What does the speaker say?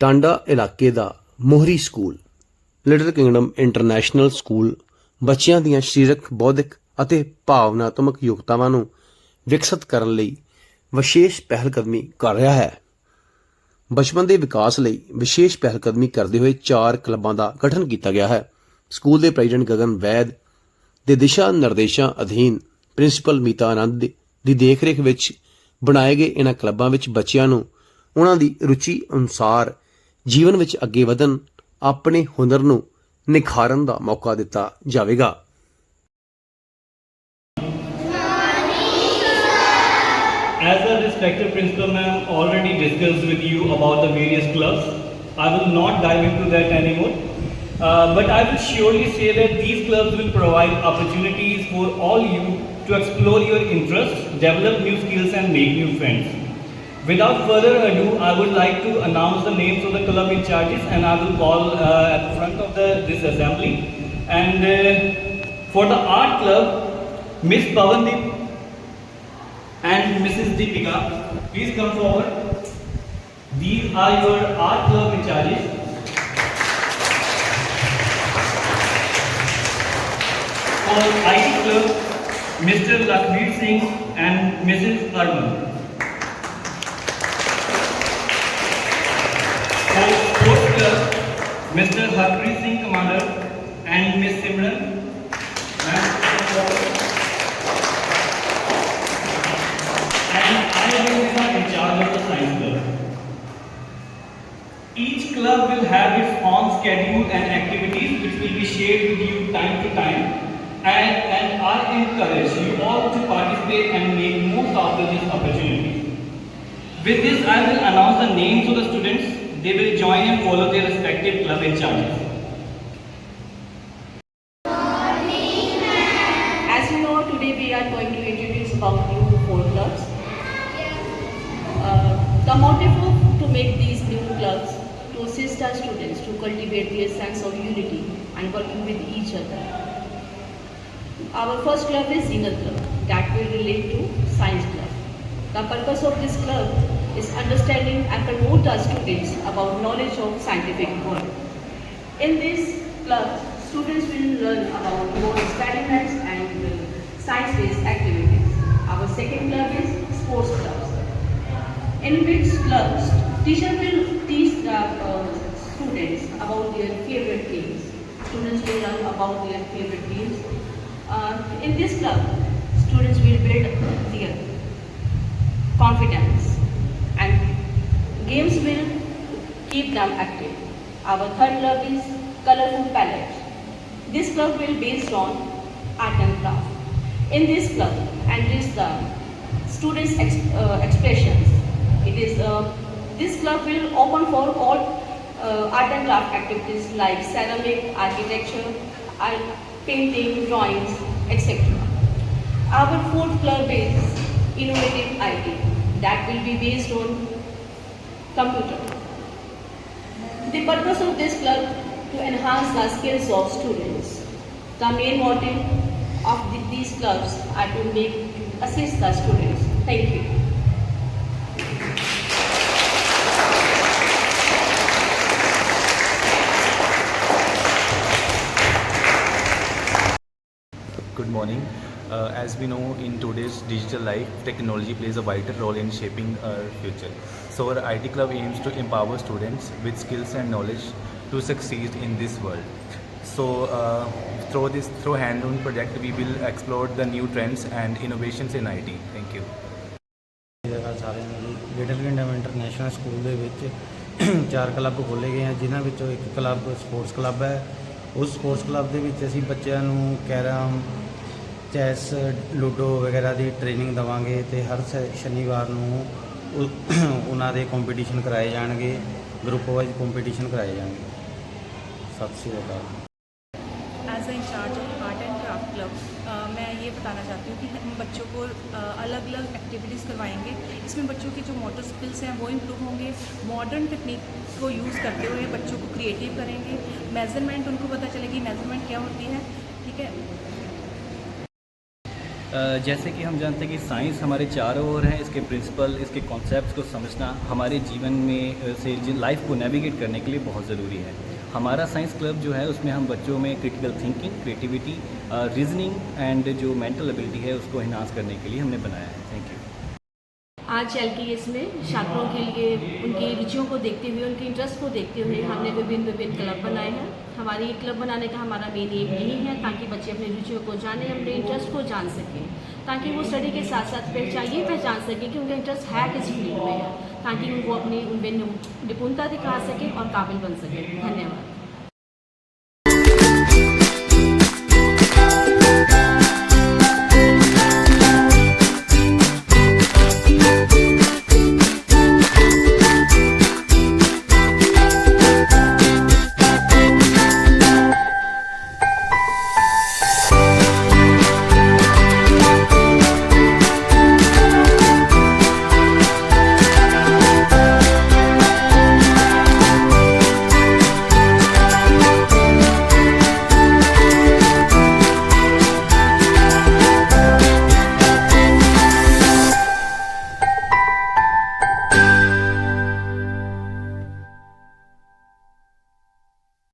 ਟਾਂਡਾ ਇਲਾਕੇ ਦਾ ਮੋਹਰੀ school, little kingdom international school, ਬੱਚਿਆਂ ਦੀਆਂ ਸਰੀਰਕ, ਬੌਧਿਕ ਅਤੇ ਭਾਵਨਾਤਮਕ ਯੋਗਤਾਵਾਂ ਨੂੰ ਵਿਕਸਿਤ ਕਰਨ ਲਈ ਵਿਸ਼ੇਸ਼ ਪਹਿਲਕਦਮੀ ਕਰ ਰਿਹਾ ਹੈ। ਬਚਪਨ ਦੇ ਵਿਕਾਸ ਲਈ ਵਿਸ਼ੇਸ਼ ਪਹਿਲਕਦਮੀ ਕਰਦੇ ਹੋਏ ਚਾਰ ਕਲੱਬਾਂ ਦਾ ਗਠਨ ਕੀਤਾ ਗਿਆ ਹੈ। ਸਕੂਲ ਦੇ ਪ੍ਰੈਜ਼ੀਡੈਂਟ ਗਗਨ ਵੈਦ ਦੇ ਦਿਸ਼ਾ ਨਿਰਦੇਸ਼ਾਂ ਅਧੀਨ ਪ੍ਰਿੰਸੀਪਲ ਮੀਤਾ ਆਨੰਦ ਦੀ- ਦੀ ਦੇਖਰੇਖ ਵਿੱਚ ਬਣਾਏ ਗਏ ਇਹਨਾਂ ਕਲੱਬਾਂ ਵਿੱਚ ਬੱਚਿਆਂ ਨੂੰ ਉਹਨਾਂ ਦੀ ਰੁਚੀ ਅਨੁਸਾਰ ਜੀਵਨ ਵਿੱਚ ਅੱਗੇ ਵਧਣ ਆਪਣੇ ਹੁਨਰ ਨੂੰ ਨਿਖਾਰਨ ਦਾ ਮੌਕਾ ਦਿੱਤਾ ਜਾਵੇਗਾ As a respected principal ma'am already discussed with you about the various clubs, I will not dive into that anymore. Uh, but I will surely say that these clubs will provide opportunities for all you to explore your interests, develop new skills and make new friends. Without further ado, I would like to announce the names of the club in charges and I will call uh, at the front of the, this assembly. And uh, for the art club, Miss Pavandeep and Mrs. Deepika, please come forward. These are your art club in charges. For IT club, Mr. Lakbir Singh and Mrs. Arman. For sports club, Mr. Harpreet Singh Commander and Miss Simran. And I will be in charge of the science club. Each club will have its own schedule and activities which will be shared with you time to time and, and I encourage you all to participate and make most of this opportunity. With this I will announce the names of the students. They will join and follow their respective club in charges. As you know, today we are going to introduce about new four clubs. Uh, the motive to make these new clubs to assist our students to cultivate their sense of unity and working with each other. Our first club is Zenith Club that will relate to Science Club. The purpose of this club is understanding and promote our students about knowledge of scientific world. In this club, students will learn about more experiments and science-based activities. Our second club is sports clubs. In which clubs, teacher will teach the uh, students about their favorite games. Students will learn about their favorite games. Uh, in this club, students will build their confidence games will keep them active. Our third club is Colorful Palette. This club will be based on art and craft. In this club, and this the students' ex- uh, expressions. It is uh, this club will open for all uh, art and craft activities like ceramic, architecture, art, painting, drawings, etc. Our fourth club is innovative IT that will be based on computer. The purpose of this club to enhance the skills of students. The main motive of the- these clubs are to make assist the students. Thank you. As we know, in today's digital life, technology plays a vital role in shaping our future. So, our IT Club aims to empower students with skills and knowledge to succeed in this world. So, uh, through this through hand-on project, we will explore the new trends and innovations in IT. Thank you. ਜਗ੍ਹਾ ਸਾਰਿਆਂ ਨੂੰ little Kingdom international School ਦੇ ਵਿੱਚ ਚਾਰ club ਖੋਲ੍ਹੇ ਗਏ ਆ ਜਿਨ੍ਹਾਂ ਵਿੱਚੋਂ ਇੱਕ ਕਲੱਬ ਸਪੋਰਟਸ ਕਲੱਬ ਹੈ ਉਸ ਸਪੋਰਟਸ ਕਲੱਬ ਦੇ ਵਿੱਚ ਅਸੀਂ ਬੱਚਿਆਂ ਨੂੰ ਕੈਰਮ ਚੈਸ ਲੂਡੋ ਵਗੈਰਾ ਦੀ ਟ੍ਰੇਨਿੰਗ ਦਵਾਂਗੇ ਤੇ ਹਰ ਸ਼- ਸ਼ਨੀਵਾਰ ਨੂੰ ਉਹ- ਉਹਨਾਂ ਦੇ ਕੰਪੀਟੀਸ਼ਨ ਕਰਾਏ ਜਾਣਗੇ ਗਰੁੱਪ ਵਾਈਜ਼ ਕੰਪੀਟੀਸ਼ਨ ਕਰਾਏ ਜਾਣਗੇ ਸਤਿ ਸ਼੍ਰੀ ਅਕਾਲ as a in-charge of art and craft club मैं ये बताना चाहती हूँ कि हम बच्चों को अलग अलग एक्टिविटीज़ करवाएंगे इसमें बच्चों की जो मोटर स्किल्स हैं वो इम्प्रूव होंगे मॉडर्न टेक्निक को यूज़ करते हुए बच्चों को क्रिएटिव करेंगे मेजरमेंट उनको पता चलेगी मेजरमेंट क्या होती है ठीक है अ, जैसे कि हम जानते हैं कि साइंस हमारे चारों ओर है, इसके प्रिंसिपल, इसके कॉन्सेप्ट को समझना हमारे जीवन में से लाइफ को नेविगेट करने के लिए बहुत ज़रूरी है। हमारा साइंस क्लब जो है, उसमें हम बच्चों में critical thinking creativity reasoning and जो मेंटल एबिलिटी है, उसको इन्हांस करने के लिए हमने बनाया है। थैंक यू आज एल में छात्रों के लिए, उनकी रुचियों को देखते हुए, उनके इंटरेस्ट को देखते हुए हमने विभिन्न विभिन्न क्लब बनाए हैं। हमारी क्लब बनाने का हमारा मेन एम यही है ताकि बच्चे अपनी रुचियों को जानें, अपने इंटरेस्ट को जान सकें। ताकि वो स्टडी के साथ साथ पहचान ये पहचान सकें कि उनका इंटरेस्ट है किस फ़ील्ड में है। ताकि वो अपनी उनमें निपुणता दिखा सकें और काबिल बन सकें। धन्यवाद।